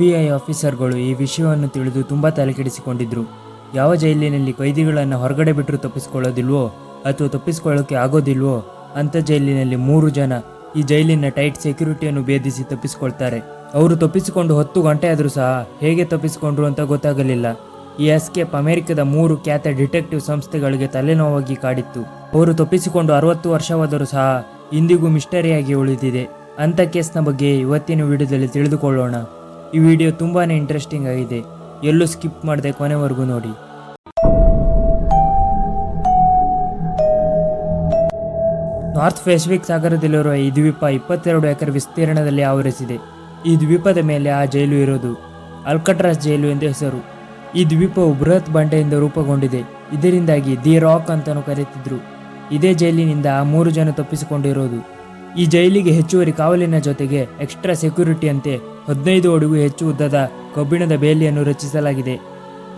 B I ಆಫೀಸರ್ಗಳು ಈ ವಿಷಯವನ್ನು ತಿಳಿದು ತುಂಬ ತಲೆಕೆಡಿಸಿಕೊಂಡಿದ್ದರು ಯಾವ ಜೈಲಿನಲ್ಲಿ ಕೈದಿಗಳನ್ನು ಹೊರಗಡೆ ಬಿಟ್ಟರು ತಪ್ಪಿಸಿಕೊಳ್ಳೋದಿಲ್ವೋ ಅಥವಾ ತಪ್ಪಿಸ್ಕೊಳ್ಳೋಕೆ ಆಗೋದಿಲ್ವೋ ಅಂಥ ಜೈಲಿನಲ್ಲಿ ಮೂರು ಜನ ಈ ಜೈಲಿನ ಟೈಟ್ ಸೆಕ್ಯೂರಿಟಿಯನ್ನು ಭೇದಿಸಿ ತಪ್ಪಿಸಿಕೊಳ್ತಾರೆ. ಅವರು ತಪ್ಪಿಸಿಕೊಂಡು ಹತ್ತು ಗಂಟೆ ಆದರೂ ಸಹ ಹೇಗೆ ತಪ್ಪಿಸಿಕೊಂಡ್ರು ಅಂತ ಗೊತ್ತಾಗಲಿಲ್ಲ. ಈ ಎಸ್ಕೇಪ್ ಅಮೆರಿಕದ ಮೂರು ಖ್ಯಾತ ಡಿಟೆಕ್ಟಿವ್ ಸಂಸ್ಥೆಗಳಿಗೆ ತಲೆನೋವಾಗಿ ಕಾಡಿತ್ತು. ಅವರು ತಪ್ಪಿಸಿಕೊಂಡು ಅರವತ್ತು ವರ್ಷವಾದರೂ ಸಹ ಇಂದಿಗೂ ಮಿಸ್ಟರಿಯಾಗಿ ಉಳಿದಿದೆ. ಅಂಥ ಕೇಸ್ನ ಬಗ್ಗೆ ಇವತ್ತಿನ ವಿಡಿಯೋದಲ್ಲಿ ತಿಳಿದುಕೊಳ್ಳೋಣ. ಈ ವಿಡಿಯೋ ತುಂಬಾ ಇಂಟ್ರೆಸ್ಟಿಂಗ್ ಆಗಿದೆ. ಎಲ್ಲೂ ಸ್ಕಿಪ್ ಮಾಡದೆ ಕೊನೆವರೆಗೂ ನೋಡಿ. ನಾರ್ತ್ ಪೆಸಿಫಿಕ್ ಸಾಗರದಲ್ಲಿರುವ ಈ ದ್ವೀಪ ಇಪ್ಪತ್ತೆರಡು ಎಕರೆ ವಿಸ್ತೀರ್ಣದಲ್ಲಿ ಆವರಿಸಿದೆ. ಈ ದ್ವೀಪದ ಮೇಲೆ ಆ ಜೈಲು ಇರೋದು. ಅಲ್ಕಟ್ರಾಸ್ ಜೈಲು ಎಂದು ಹೆಸರು. ಈ ದ್ವೀಪವು ಬೃಹತ್ ಬಂಡೆಯಿಂದ ರೂಪುಗೊಂಡಿದೆ. ಇದರಿಂದಾಗಿ ದಿ ರಾಕ್ ಅಂತಲೂ ಕರೆಯುತ್ತಿದ್ರು. ಇದೇ ಜೈಲಿನಿಂದ ಆ ಮೂರು ಜನ ತಪ್ಪಿಸಿಕೊಂಡಿರೋದು. ಈ ಜೈಲಿಗೆ ಹೆಚ್ಚುವರಿ ಕಾವಲಿನ ಜೊತೆಗೆ ಎಕ್ಸ್ಟ್ರಾ ಸೆಕ್ಯೂರಿಟಿಯಂತೆ ಹದಿನೈದು ಅಡುಗು ಹೆಚ್ಚು ಉದ್ದದ ಕಬ್ಬಿಣದ ಬೇಲಿಯನ್ನು ರಚಿಸಲಾಗಿದೆ.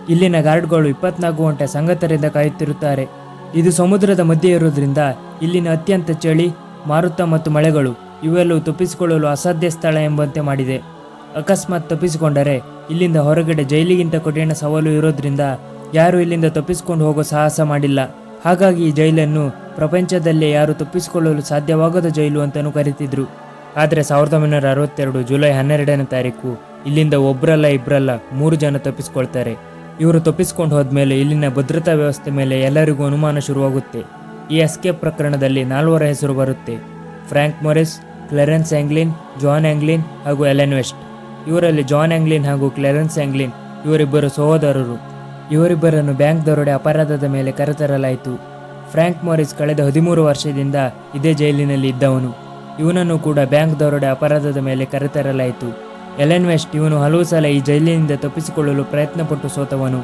ಇಲ್ಲಿನ ಗಾರ್ಡ್ಗಳು ಇಪ್ಪತ್ನಾಲ್ಕು ಗಂಟೆ ಸಂಗತರಿಂದ ಕಾಯುತ್ತಿರುತ್ತಾರೆ. ಇದು ಸಮುದ್ರದ ಮಧ್ಯೆ ಇರುವುದರಿಂದ ಇಲ್ಲಿನ ಅತ್ಯಂತ ಚಳಿ, ಮಾರುತ ಮತ್ತು ಮಳೆಗಳು ಇವೆಲ್ಲವೂ ತಪ್ಪಿಸಿಕೊಳ್ಳಲು ಅಸಾಧ್ಯ ಸ್ಥಳ ಎಂಬಂತೆ ಮಾಡಿದೆ. ಅಕಸ್ಮಾತ್ ತಪ್ಪಿಸಿಕೊಂಡರೆ ಇಲ್ಲಿಂದ ಹೊರಗಡೆ ಜೈಲಿಗಿಂತ ಕಠಿಣ ಸವಾಲು ಇರೋದ್ರಿಂದ ಯಾರು ಇಲ್ಲಿಂದ ತಪ್ಪಿಸಿಕೊಂಡು ಹೋಗೋ ಸಾಹಸ ಮಾಡಿಲ್ಲ. ಹಾಗಾಗಿ ಈ ಜೈಲನ್ನು ಪ್ರಪಂಚದಲ್ಲೇ ಯಾರು ತಪ್ಪಿಸಿಕೊಳ್ಳಲು ಸಾಧ್ಯವಾಗದ ಜೈಲು ಅಂತಲೂ ಕರೀತಿದ್ರು. ಆದರೆ ಸಾವಿರದ ಒಂಬೈನೂರ ಅರವತ್ತೆರಡು ಜುಲೈ ಹನ್ನೆರಡನೇ ತಾರೀಕು ಇಲ್ಲಿಂದ ಒಬ್ಬರಲ್ಲ ಇಬ್ಬರಲ್ಲ ಮೂರು ಜನ ತಪ್ಪಿಸ್ಕೊಳ್ತಾರೆ. ಇವರು ತಪ್ಪಿಸ್ಕೊಂಡು ಹೋದ್ಮೇಲೆ ಇಲ್ಲಿನ ಭದ್ರತಾ ವ್ಯವಸ್ಥೆ ಮೇಲೆ ಎಲ್ಲರಿಗೂ ಅನುಮಾನ ಶುರುವಾಗುತ್ತೆ. ಈ ಎಸ್ಕೇಪ್ ಪ್ರಕರಣದಲ್ಲಿ ನಾಲ್ವರ ಹೆಸರು ಬರುತ್ತೆ. Frank Morris, Clarence Anglin, John Anglin ಹಾಗೂ ಎಲೆನ್ ವೆಸ್ಟ್. ಇವರಲ್ಲಿ ಜಾನ್ ಆಂಗ್ಲಿನ್ ಹಾಗೂ ಕ್ಲೆರೆನ್ಸ್ ಆಂಗ್ಲಿನ್ ಇವರಿಬ್ಬರು ಸಹೋದರರು. ಇವರಿಬ್ಬರನ್ನು ಬ್ಯಾಂಕ್ ದರೋಡೆ ಅಪರಾಧದ ಮೇಲೆ ಕರೆತರಲಾಯಿತು. ಫ್ರ್ಯಾಂಕ್ ಮಾರಿಸ್ ಕಳೆದ ಹದಿಮೂರು ವರ್ಷದಿಂದ ಇದೇ ಜೈಲಿನಲ್ಲಿ ಇದ್ದವನು. ಇವನನ್ನು ಕೂಡ ಬ್ಯಾಂಕ್ ದರೋಡೆ ಅಪರಾಧದ ಮೇಲೆ ಕರೆತರಲಾಯಿತು. ಎಲೆನ್ ವೆಸ್ಟ್ ಇವನು ಹಲವು ಸಲ ಈ ಜೈಲಿನಿಂದ ತಪ್ಪಿಸಿಕೊಳ್ಳಲು ಪ್ರಯತ್ನಪಟ್ಟು ಸೋತವನು.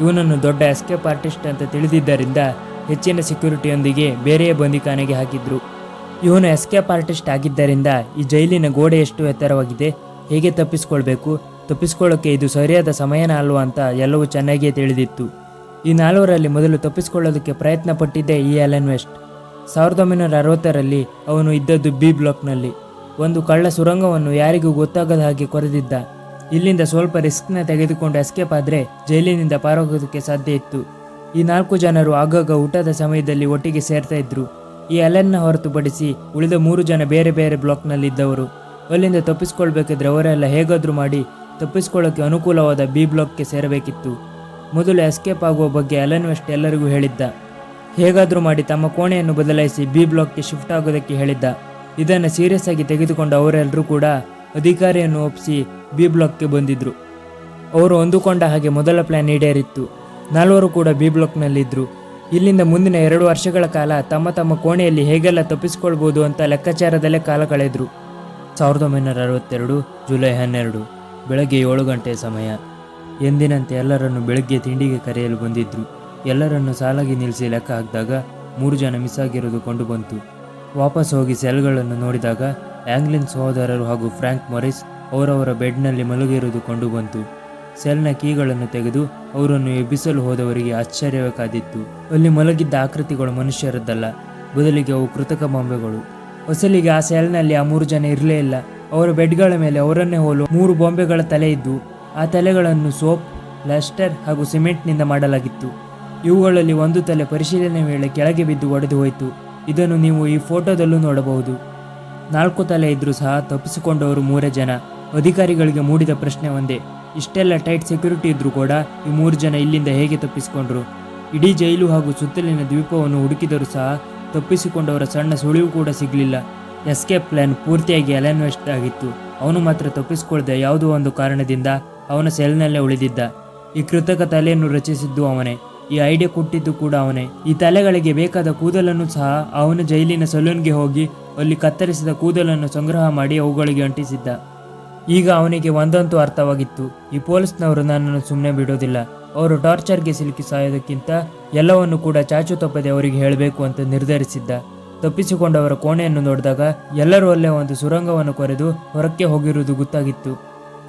ಇವನನ್ನು ದೊಡ್ಡ ಎಸ್ಕೇಪ್ ಆರ್ಟಿಸ್ಟ್ ಅಂತ ತಿಳಿದಿದ್ದರಿಂದ ಹೆಚ್ಚಿನ ಸೆಕ್ಯೂರಿಟಿಯೊಂದಿಗೆ ಬೇರೆಯೇ ಬಂದಿಖಾನೆಗೆ ಹಾಕಿದ್ರು. ಇವನು ಎಸ್ಕೇಪ್ ಆರ್ಟಿಸ್ಟ್ ಆಗಿದ್ದರಿಂದ ಈ ಜೈಲಿನ ಗೋಡೆ ಎಷ್ಟು ಎತ್ತರವಾಗಿದೆ. ಹೇಗೆ ತಪ್ಪಿಸ್ಕೊಳ್ಬೇಕು? ತಪ್ಪಿಸ್ಕೊಳ್ಳೋಕೆ ಇದು ಸರಿಯಾದ ಸಮಯನ ಅಲ್ವಾ ಅಂತ ಎಲ್ಲವೂ ಚೆನ್ನಾಗಿಯೇ ತಿಳಿದಿತ್ತು. ಈ ನಾಲ್ವರಲ್ಲಿ ಮೊದಲು ತಪ್ಪಿಸ್ಕೊಳ್ಳೋದಕ್ಕೆ ಪ್ರಯತ್ನ ಪಟ್ಟಿದ್ದೆ ಈ ಅಲೆನ್ ವೆಸ್ಟ್. ಸಾವಿರದ ಒಂಬೈನೂರ ಅರವತ್ತರಲ್ಲಿ ಅವನು ಇದ್ದದ್ದು ಬಿ ಬ್ಲಾಕ್ನಲ್ಲಿ. ಒಂದು ಕಳ್ಳ ಸುರಂಗವನ್ನು ಯಾರಿಗೂ ಗೊತ್ತಾಗದ ಹಾಗೆ ಕೊರೆದಿದ್ದ. ಇಲ್ಲಿಂದ ಸ್ವಲ್ಪ ರಿಸ್ಕ್ನ ತೆಗೆದುಕೊಂಡು ಎಸ್ಕೇಪ್ ಆದರೆ ಜೈಲಿನಿಂದ ಪಾರಾಗೋದಕ್ಕೆ ಸಾಧ್ಯ ಇತ್ತು. ಈ ನಾಲ್ಕು ಜನರು ಆಗಾಗ ಊಟದ ಸಮಯದಲ್ಲಿ ಒಟ್ಟಿಗೆ ಸೇರ್ತಾ ಇದ್ರು. ಈ ಅಲೆನ್ನ ಹೊರತುಪಡಿಸಿ ಉಳಿದ ಮೂರು ಜನ ಬೇರೆ ಬೇರೆ ಬ್ಲಾಕ್ನಲ್ಲಿದ್ದವರು. ಅಲ್ಲಿಂದ ತಪ್ಪಿಸ್ಕೊಳ್ಬೇಕಿದ್ರೆ ಅವರೆಲ್ಲ ಹೇಗಾದರೂ ಮಾಡಿ ತಪ್ಪಿಸ್ಕೊಳ್ಳೋಕೆ ಅನುಕೂಲವಾದ ಬಿ ಬ್ಲಾಕ್ಗೆ ಸೇರಬೇಕಿತ್ತು. ಮೊದಲು ಎಸ್ಕೇಪ್ ಆಗುವ ಬಗ್ಗೆ ಅಲನ್ ವೆಸ್ಟ್ ಎಲ್ಲರಿಗೂ ಹೇಳಿದ್ದ. ಹೇಗಾದರೂ ಮಾಡಿ ತಮ್ಮ ಕೋಣೆಯನ್ನು ಬದಲಾಯಿಸಿ ಬಿ ಬ್ಲಾಕ್ಗೆ ಶಿಫ್ಟ್ ಆಗೋದಕ್ಕೆ ಹೇಳಿದ್ದ. ಇದನ್ನು ಸೀರಿಯಸ್ ಆಗಿ ತೆಗೆದುಕೊಂಡು ಅವರೆಲ್ಲರೂ ಕೂಡ ಅಧಿಕಾರಿಯನ್ನು ಒಪ್ಪಿಸಿ ಬಿ ಬ್ಲಾಕ್ಗೆ ಬಂದಿದ್ದರು ಅವರು ಹೊಂದಿಕೊಂಡ ಹಾಗೆ ಮೊದಲ ಪ್ಲ್ಯಾನ್ ಈಡೇರಿತ್ತು. ನಾಲ್ವರು ಕೂಡ ಬಿ ಬ್ಲಾಕ್ನಲ್ಲಿದ್ದರು ಇಲ್ಲಿಂದ ಮುಂದಿನ ಎರಡು ವರ್ಷಗಳ ಕಾಲ ತಮ್ಮ ತಮ್ಮ ಕೋಣೆಯಲ್ಲಿ ಹೇಗೆಲ್ಲ ತಪ್ಪಿಸಿಕೊಳ್ಬೋದು ಅಂತ ಲೆಕ್ಕಾಚಾರದಲ್ಲೇ ಕಾಲ ಕಳೆದರು. ಸಾವಿರದ ಒಂಬೈನೂರ ಅರವತ್ತೆರಡು ಜುಲೈ ಹನ್ನೆರಡು. ಬೆಳಗ್ಗೆ ಏಳು ಗಂಟೆ ಸಮಯ. ಎಂದಿನಂತೆ ಎಲ್ಲರನ್ನು ಬೆಳಗ್ಗೆ ತಿಂಡಿಗೆ ಕರೆಯಲು ಬಂದಿದ್ರು. ಎಲ್ಲರನ್ನು ಸಾಲಾಗಿ ನಿಲ್ಲಿಸಿ ಲೆಕ್ಕ ಹಾಕಿದಾಗ ಮೂರು ಜನ ಮಿಸ್ ಆಗಿರೋದು ಕಂಡು ಬಂತು. ವಾಪಸ್ ಹೋಗಿ ಸೆಲ್ಗಳನ್ನು ನೋಡಿದಾಗ ಆಂಗ್ಲಿನ್ ಸಹೋದರರು ಹಾಗೂ ಫ್ರ್ಯಾಂಕ್ ಮೊರಿಸ್ ಅವರವರ ಬೆಡ್ನಲ್ಲಿ ಮಲಗಿರುವುದು ಕಂಡು ಬಂತು. ಸೆಲ್ನ ಕೀಗಳನ್ನು ತೆಗೆದು ಅವರನ್ನು ಎಬ್ಬಿಸಲು ಹೋದವರಿಗೆ ಆಶ್ಚರ್ಯವೇ ಕಾದಿತ್ತು ಅಲ್ಲಿ ಮಲಗಿದ್ದ ಆಕೃತಿಗಳು ಮನುಷ್ಯರದ್ದಲ್ಲ, ಬದಲಿಗೆ ಅವು ಕೃತಕ ಬೊಂಬೆಗಳು. ಹೊಸಲಿಗೆ ಆ ಸೆಲ್ನಲ್ಲಿ ಆ ಮೂರು ಜನ ಇರಲೇ ಇಲ್ಲ. ಅವರ ಬೆಡ್ಗಳ ಮೇಲೆ ಅವರನ್ನೇ ಹೋಲು ಮೂರು ಬೊಂಬೆಗಳ ತಲೆ ಇದ್ದು, ಆ ತಲೆಗಳನ್ನು ಸೋಪ್, ಪ್ಲಾಸ್ಟರ್ ಹಾಗೂ ಸಿಮೆಂಟ್ನಿಂದ ಮಾಡಲಾಗಿತ್ತು. ಇವುಗಳಲ್ಲಿ ಒಂದು ತಲೆ ಪರಿಶೀಲನೆ ವೇಳೆ ಕೆಳಗೆ ಬಿದ್ದು ಒಡೆದು ಹೋಯಿತು. ಇದನ್ನು ನೀವು ಈ ಫೋಟೋದಲ್ಲೂ ನೋಡಬಹುದು. ನಾಲ್ಕು ತಲೆ ಇದ್ದರೂ ಸಹ ತಪ್ಪಿಸಿಕೊಂಡವರು ಮೂರೇ ಜನ. ಅಧಿಕಾರಿಗಳಿಗೆ ಮೂಡಿದ ಪ್ರಶ್ನೆ ಒಂದೇ. ಇಷ್ಟೆಲ್ಲ ಟೈಟ್ ಸೆಕ್ಯೂರಿಟಿ ಇದ್ದರೂ ಕೂಡ ಈ ಮೂರು ಜನ ಇಲ್ಲಿಂದ ಹೇಗೆ ತಪ್ಪಿಸಿಕೊಂಡ್ರು? ಇಡೀ ಜೈಲು ಹಾಗೂ ಸುತ್ತಲಿನ ದ್ವೀಪವನ್ನು ಹುಡುಕಿದರೂ ಸಹ ತಪ್ಪಿಸಿಕೊಂಡವರ ಸಣ್ಣ ಸುಳಿವು ಕೂಡ ಸಿಗಲಿಲ್ಲ. ಎಸ್ಕೇಪ್ ಪ್ಲಾನ್ ಪೂರ್ತಿಯಾಗಿ ಅಲೆನ್ವೆಸ್ಟ್ ಆಗಿತ್ತು. ಅವನು ಮಾತ್ರ ತಪ್ಪಿಸಿಕೊಳ್ಳದೆ ಯಾವುದೋ ಒಂದು ಕಾರಣದಿಂದ ಅವನ ಸೆಲ್ನಲ್ಲೇ ಉಳಿದಿದ್ದ. ಈ ಕೃತಕ ತಲೆಯನ್ನು ರಚಿಸಿದ್ದು ಅವನೇ. ಈ ಐಡಿಯಾ ಕೊಟ್ಟಿದ್ದು ಕೂಡ ಅವನೇ. ಈ ತಲೆಗಳಿಗೆ ಬೇಕಾದ ಕೂದಲನ್ನು ಸಹ ಅವನು ಜೈಲಿನ ಸಲೂನ್ಗೆ ಹೋಗಿ ಅಲ್ಲಿ ಕತ್ತರಿಸಿದ ಕೂದಲನ್ನು ಸಂಗ್ರಹ ಮಾಡಿ ಅವುಗಳಿಗೆ ಅಂಟಿಸಿದ್ದ. ಈಗ ಅವನಿಗೆ ಒಂದಂತೂ ಅರ್ಥವಾಗಿತ್ತು. ಈ ಪೊಲೀಸ್ನವರು ನನ್ನನ್ನು ಸುಮ್ಮನೆ ಬಿಡೋದಿಲ್ಲ. ಅವರು ಟಾರ್ಚರ್ಗೆ ಸಿಲುಕಿ ಸಾಯೋದಕ್ಕಿಂತ ಎಲ್ಲವನ್ನು ಕೂಡ ಚಾಚು ತಪ್ಪದೆ ಅವರಿಗೆ ಹೇಳಬೇಕು ಅಂತ ನಿರ್ಧರಿಸಿದ್ದ. ತಪ್ಪಿಸಿಕೊಂಡವರ ಕೋಣೆಯನ್ನು ನೋಡಿದಾಗ ಎಲ್ಲರೂ ಅಲ್ಲೇ ಒಂದು ಸುರಂಗವನ್ನು ಕೊರೆದು ಹೊರಕ್ಕೆ ಹೋಗಿರುವುದು ಗೊತ್ತಾಗಿತ್ತು.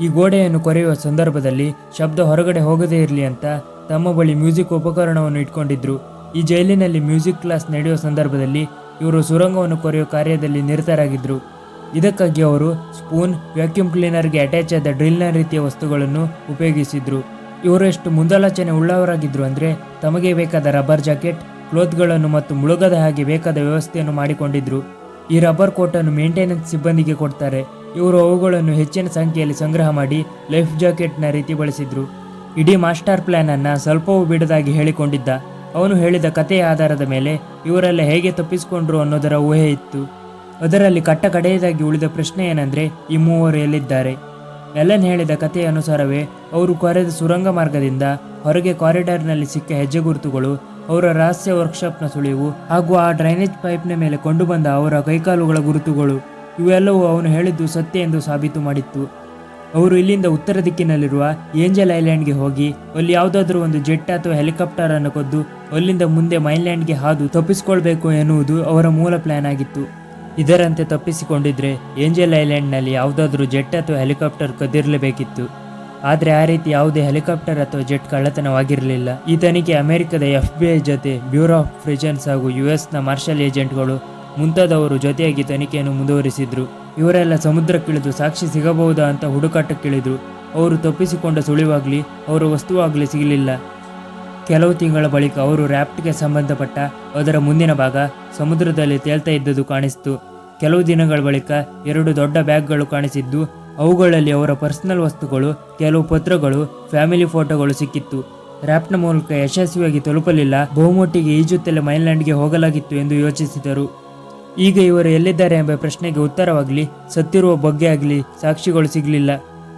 ಈ ಗೋಡೆಯನ್ನು ಕೊರೆಯುವ ಸಂದರ್ಭದಲ್ಲಿ ಶಬ್ದ ಹೊರಗಡೆ ಹೋಗದೇ ಇರಲಿ ಅಂತ ತಮ್ಮ ಬಳಿ ಮ್ಯೂಸಿಕ್ ಉಪಕರಣವನ್ನು ಇಟ್ಕೊಂಡಿದ್ರು. ಈ ಜೈಲಿನಲ್ಲಿ ಮ್ಯೂಸಿಕ್ ಕ್ಲಾಸ್ ನಡೆಯುವ ಸಂದರ್ಭದಲ್ಲಿ ಇವರು ಸುರಂಗವನ್ನು ಕೊರೆಯುವ ಕಾರ್ಯದಲ್ಲಿ ನಿರತರಾಗಿದ್ದರು ಇದಕ್ಕಾಗಿ ಅವರು ಸ್ಪೂನ್, ವ್ಯಾಕ್ಯೂಮ್ ಕ್ಲೀನರ್ಗೆ ಅಟ್ಯಾಚ್ ಆದ ಡ್ರಿಲ್ನ ರೀತಿಯ ವಸ್ತುಗಳನ್ನು ಉಪಯೋಗಿಸಿದ್ರು. ಇವರು ಎಷ್ಟು ಮುಂದಾಲೋಚನೆ ಉಳ್ಳವರಾಗಿದ್ದರು ಅಂದರೆ ತಮಗೆ ಬೇಕಾದ ರಬ್ಬರ್ ಜಾಕೆಟ್ ಕ್ಲೋತ್ಗಳನ್ನು ಮತ್ತು ಮುಳುಗದ ಹಾಗೆ ಬೇಕಾದ ವ್ಯವಸ್ಥೆಯನ್ನು ಮಾಡಿಕೊಂಡಿದ್ರು. ಈ ರಬ್ಬರ್ ಕೋಟನ್ನು ಮೇಂಟೆನೆನ್ಸ್ ಸಿಬ್ಬಂದಿಗೆ ಕೊಡ್ತಾರೆ. ಇವರು ಅವುಗಳನ್ನು ಹೆಚ್ಚಿನ ಸಂಖ್ಯೆಯಲ್ಲಿ ಸಂಗ್ರಹ ಮಾಡಿ ಲೈಫ್ ಜಾಕೆಟ್ನ ರೀತಿ ಬಳಸಿದ್ರು. ಇಡೀ ಮಾಸ್ಟರ್ ಪ್ಲಾನ್ ಅನ್ನ ಸ್ವಲ್ಪವೂ ಬಿಡದಾಗಿ ಹೇಳಿಕೊಂಡಿದ್ದ. ಅವನು ಹೇಳಿದ ಕಥೆಯ ಆಧಾರದ ಮೇಲೆ ಇವರೆಲ್ಲ ಹೇಗೆ ತಪ್ಪಿಸಿಕೊಂಡ್ರು ಅನ್ನೋದರ ಊಹೆ ಇತ್ತು. ಅದರಲ್ಲಿ ಕಟ್ಟ ಕಡೆಯದಾಗಿ ಉಳಿದ ಪ್ರಶ್ನೆ ಏನಂದ್ರೆ ಈ ಮೂವರು ಎಲ್ಲಿದ್ದಾರೆ? ಎಲ್ಲನ್ ಹೇಳಿದ ಕಥೆಯ ಅನುಸಾರವೇ, ಅವರು ಕೊರೆದ ಸುರಂಗ ಮಾರ್ಗದಿಂದ ಹೊರಗೆ ಕಾರಿಡಾರ್ನಲ್ಲಿ ಸಿಕ್ಕ ಹೆಜ್ಜೆ ಗುರುತುಗಳು ಅವರ ರಹಸ್ಯ ವರ್ಕ್ಶಾಪ್ನ ಸುಳಿವು ಹಾಗೂ ಆ ಡ್ರೈನೇಜ್ ಪೈಪ್ನ ಮೇಲೆ ಕೊಂಡುಬಂದ ಅವರ ಕೈಕಾಲುಗಳ ಗುರುತುಗಳು, ಇವೆಲ್ಲವೂ ಅವನು ಹೇಳಿದ್ದು ಸತ್ಯ ಎಂದು ಸಾಬೀತು ಮಾಡಿತ್ತು. ಅವರು ಇಲ್ಲಿಂದ ಉತ್ತರ ದಿಕ್ಕಿನಲ್ಲಿರುವ ಏಂಜಲ್ ಐಲ್ಯಾಂಡ್ಗೆ ಹೋಗಿ, ಅಲ್ಲಿ ಯಾವುದಾದ್ರೂ ಒಂದು ಜೆಟ್ ಅಥವಾ ಹೆಲಿಕಾಪ್ಟರ್ ಅನ್ನು ಕೊದ್ದು, ಅಲ್ಲಿಂದ ಮುಂದೆ ಮೈನ್ಲ್ಯಾಂಡ್ಗೆ ಹಾದು ತಪ್ಪಿಸಿಕೊಳ್ಬೇಕು ಎನ್ನುವುದು ಅವರ ಮೂಲ ಪ್ಲಾನ್ ಆಗಿತ್ತು. ಇದರಂತೆ ತಪ್ಪಿಸಿಕೊಂಡಿದ್ರೆ ಏಂಜಲ್ ಐಲ್ಯಾಂಡ್ನಲ್ಲಿ ಯಾವುದಾದ್ರೂ ಜೆಟ್ ಅಥವಾ ಹೆಲಿಕಾಪ್ಟರ್ ಕದ್ದಿರಲೇಬೇಕಿತ್ತು ಆದರೆ ಆ ರೀತಿ ಯಾವುದೇ ಹೆಲಿಕಾಪ್ಟರ್ ಅಥವಾ ಜೆಟ್ ಕಳ್ಳತನವಾಗಿರಲಿಲ್ಲ. ಈ ತನಿಖೆ ಅಮೆರಿಕದ ಎಫ್ ಬಿ ಐ ಜೊತೆ ಬ್ಯೂರೋ ಆಫ್ ಪ್ರಿಜನ್ಸ್ ಹಾಗೂ ಯು ಎಸ್ನ ಮಾರ್ಷಲ್ ಏಜೆಂಟ್ಗಳು ಮುಂತಾದವರು ಜೊತೆಯಾಗಿ ತನಿಖೆಯನ್ನು ಮುಂದುವರಿಸಿದ್ರು. ಇವರೆಲ್ಲ ಸಮುದ್ರಕ್ಕಿಳಿದು ಸಾಕ್ಷಿ ಸಿಗಬಹುದಾ ಅಂತ ಹುಡುಕಾಟಕ್ಕಿಳಿದ್ರು. ಅವರು ತಪ್ಪಿಸಿಕೊಂಡ ಸುಳಿವಾಗಲಿ, ಅವರ ವಸ್ತುವಾಗಲಿ ಸಿಗಲಿಲ್ಲ. ಕೆಲವು ತಿಂಗಳ ಬಳಿಕ ಅವರು ರ್ಯಾಪ್ಟ್ಗೆ ಸಂಬಂಧಪಟ್ಟ ಅದರ ಮುಂದಿನ ಭಾಗ ಸಮುದ್ರದಲ್ಲಿ ತೇಲ್ತಾ ಇದ್ದದ್ದು ಕಾಣಿಸಿತು. ಕೆಲವು ದಿನಗಳ ಬಳಿಕ ಎರಡು ದೊಡ್ಡ ಬ್ಯಾಗ್ಗಳು ಕಾಣಿಸಿದ್ದು ಅವುಗಳಲ್ಲಿ ಅವರ ಪರ್ಸನಲ್ ವಸ್ತುಗಳು, ಕೆಲವು ಪತ್ರಗಳು, ಫ್ಯಾಮಿಲಿ ಫೋಟೋಗಳು ಸಿಕ್ಕಿತ್ತು. ರ್ಯಾಪ್ನ ಮೂಲಕ ಯಶಸ್ವಿಯಾಗಿ ತಲುಪಲಿಲ್ಲ, ಬಹುಮಟ್ಟಿಗೆ ಈಜುತ್ತಲೇ ಮೈನ್ಲ್ಯಾಂಡ್ಗೆ ಹೋಗಲಾಗಿತ್ತು ಎಂದು ಯೋಚಿಸಿದರು. ಈಗ ಇವರು ಎಲ್ಲಿದ್ದಾರೆ ಎಂಬ ಪ್ರಶ್ನೆಗೆ ಉತ್ತರವಾಗಲಿ, ಸತ್ತಿರುವ ಬಗ್ಗೆ ಆಗಲಿ ಸಾಕ್ಷಿಗಳು ಸಿಗಲಿಲ್ಲ.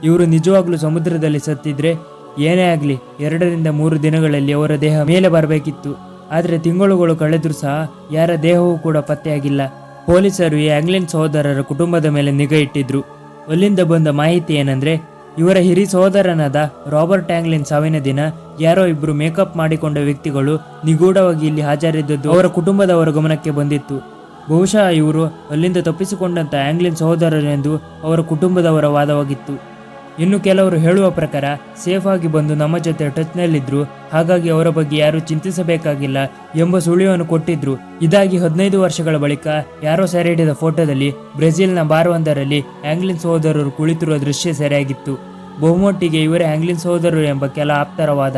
ಇವರು ನಿಜವಾಗ್ಲೂ ಸಮುದ್ರದಲ್ಲಿ ಸತ್ತಿದ್ರೆ ಏನೇ ಆಗಲಿ, ಎರಡರಿಂದ ಮೂರು ದಿನಗಳಲ್ಲಿ ಅವರ ದೇಹ ಮೇಲೆ ಬರಬೇಕಿತ್ತು. ಆದರೆ ತಿಂಗಳುಗಳು ಕಳೆದರೂ ಸಹ ಯಾರ ದೇಹವೂ ಕೂಡ ಪತ್ತೆಯಾಗಿಲ್ಲ. ಪೊಲೀಸರು ಈ ಆಂಗ್ಲಿನ್ ಸಹೋದರರ ಕುಟುಂಬದ ಮೇಲೆ ನಿಗಾ ಇಟ್ಟಿದ್ರು. ಅಲ್ಲಿಂದ ಬಂದ ಮಾಹಿತಿ ಏನಂದ್ರೆ, ಇವರ ಹಿರಿ ಸಹೋದರನಾದ ರಾಬರ್ಟ್ ಆಂಗ್ಲಿನ್ ಸಾವಿನ ದಿನ ಯಾರೋ ಇಬ್ರು ಮೇಕಪ್ ಮಾಡಿಕೊಂಡ ವ್ಯಕ್ತಿಗಳು ನಿಗೂಢವಾಗಿ ಇಲ್ಲಿ ಹಾಜರಿದ್ದದ್ದು ಅವರ ಕುಟುಂಬದವರ ಗಮನಕ್ಕೆ ಬಂದಿತ್ತು. ಬಹುಶಃ ಇವರು ಅಲ್ಲಿಂದ ತಪ್ಪಿಸಿಕೊಂಡಂತ ಆಂಗ್ಲಿನ್ ಸಹೋದರರೆಂದು ಅವರ ಕುಟುಂಬದವರ ವಾದವಾಗಿತ್ತು. ಇನ್ನು ಕೆಲವರು ಹೇಳುವ ಪ್ರಕಾರ ಸೇಫ್ ಆಗಿ ಬಂದು ನಮ್ಮ ಜೊತೆ ಟಚ್ನಲ್ಲಿದ್ರು, ಹಾಗಾಗಿ ಅವರ ಬಗ್ಗೆ ಯಾರು ಚಿಂತಿಸಬೇಕಾಗಿಲ್ಲ ಎಂಬ ಸುಳಿವನ್ನು ಕೊಟ್ಟಿದ್ರು. ಇದಾಗಿ ಹದಿನೈದು ವರ್ಷಗಳ ಬಳಿಕ ಯಾರೋ ಸೆರೆ ಹಿಡಿದ ಫೋಟೋದಲ್ಲಿ ಬ್ರೆಜಿಲ್ನ ಬಾರ್ ಒಂದರಲ್ಲಿ ಆಂಗ್ಲಿನ್ ಸಹೋದರರು ಕುಳಿತಿರುವ ದೃಶ್ಯ ಸೆರೆಯಾಗಿತ್ತು. ಬಹುಮಟ್ಟಿಗೆ ಇವರೇ ಆಂಗ್ಲಿನ್ ಸಹೋದರರು ಎಂಬ ಕೆಲ ಆಪ್ತರವಾದ.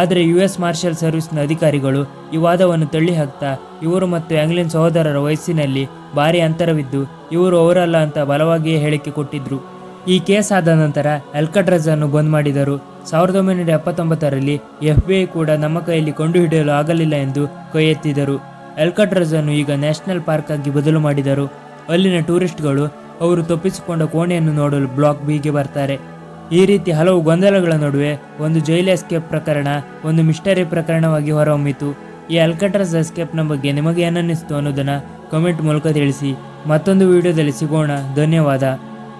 ಆದರೆ ಯು ಎಸ್ ಮಾರ್ಷಲ್ ಸರ್ವಿಸ್ನ ಅಧಿಕಾರಿಗಳು ಈ ವಾದವನ್ನು ತಳ್ಳಿ ಹಾಕ್ತಾ ಇವರು ಮತ್ತು ಆಂಗ್ಲಿನ್ ಸಹೋದರರ ವಯಸ್ಸಿನಲ್ಲಿ ಭಾರಿ ಅಂತರವಿದ್ದು, ಇವರು ಅವರಲ್ಲ ಅಂತ ಬಲವಾಗಿಯೇ ಹೇಳಿಕೆ ಕೊಟ್ಟಿದ್ರು. ಈ ಕೇಸ್ ಆದ ನಂತರ ಅಲ್ಕಟ್ರಸ್ ಅನ್ನು ಬಂದ್ ಮಾಡಿದರು. ಸಾವಿರದ ಒಂಬೈನೂರ ಎಪ್ಪತ್ತೊಂಬತ್ತರಲ್ಲಿ ಎಫ್ ಬಿ ಐ ಕೂಡ ನಮ್ಮ ಕೈಯಲ್ಲಿ ಕಂಡುಹಿಡಿಯಲು ಆಗಲಿಲ್ಲ ಎಂದು ಕೈ ಎತ್ತಿದರು. ಅನ್ನು ಈಗ ನ್ಯಾಷನಲ್ ಪಾರ್ಕ್ ಆಗಿ ಬದಲು ಮಾಡಿದರು. ಅಲ್ಲಿನ ಟೂರಿಸ್ಟ್ಗಳು ಅವರು ತಪ್ಪಿಸಿಕೊಂಡ ಕೋಣೆಯನ್ನು ನೋಡಲು ಬ್ಲಾಕ್ ಬಿಗೆ ಬರ್ತಾರೆ. ಈ ರೀತಿ ಹಲವು ಗೊಂದಲಗಳ ನಡುವೆ ಒಂದು ಜೈಲ್ ಎಸ್ಕೇಪ್ ಪ್ರಕರಣ, ಒಂದು ಮಿಸ್ಟರಿ ಪ್ರಕರಣವಾಗಿ ಹೊರಹೊಮ್ಮಿತು. ಈ ಅಲ್ಕಟ್ರಸ್ ಎಸ್ಕೇಪ್ನ ಬಗ್ಗೆ ನಿಮಗೆ ಏನನ್ನಿಸ್ತು ಅನ್ನೋದನ್ನು ಕಮೆಂಟ್ ಮೂಲಕ ತಿಳಿಸಿ. ಮತ್ತೊಂದು ವಿಡಿಯೋದಲ್ಲಿ ಸಿಗೋಣ. ಧನ್ಯವಾದ.